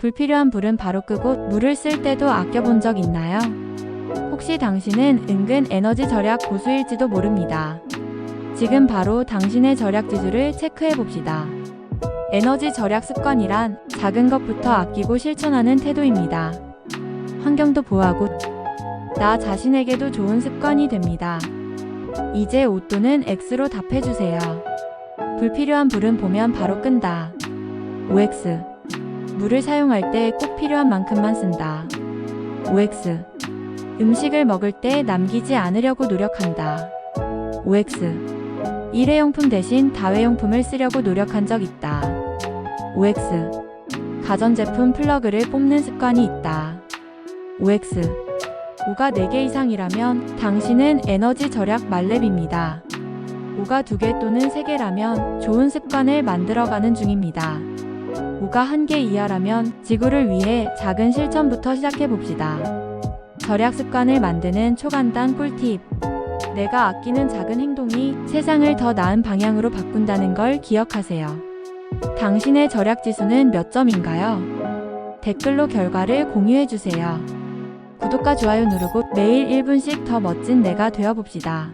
불필요한 불은 바로 끄고 물을 쓸 때도 아껴본 적 있나요? 혹시 당신은 은근 에너지 절약 고수일지도 모릅니다. 지금 바로 당신의 절약 지수를 체크해 봅시다. 에너지 절약 습관이란 작은 것부터 아끼고 실천하는 태도입니다. 환경도 보호하고 나 자신에게도 좋은 습관이 됩니다. 이제 오또는 X로 답해주세요. 불필요한 불은 보면 바로 끈다. OX. 물을 사용할 때 꼭 필요한 만큼만 쓴다. OX. 음식을 먹을 때 남기지 않으려고 노력한다. OX. 일회용품 대신 다회용품을 쓰려고 노력한 적 있다. OX. 가전제품 플러그를 뽑는 습관이 있다. OX. 5가 4개 이상이라면 당신은 에너지 절약 만렙입니다. 5가 2개 또는 3개라면 좋은 습관을 만들어가는 중입니다. 5가 1개 이하라면 지구를 위해 작은 실천부터 시작해 봅시다. 절약 습관을 만드는 초간단 꿀팁. 내가 아끼는 작은 행동이 세상을 더 나은 방향으로 바꾼다는 걸 기억하세요. 당신의 절약 지수는 몇 점인가요? 댓글로 결과를 공유해 주세요. 구독과 좋아요 누르고 매일 1분씩 더 멋진 내가 되어 봅시다.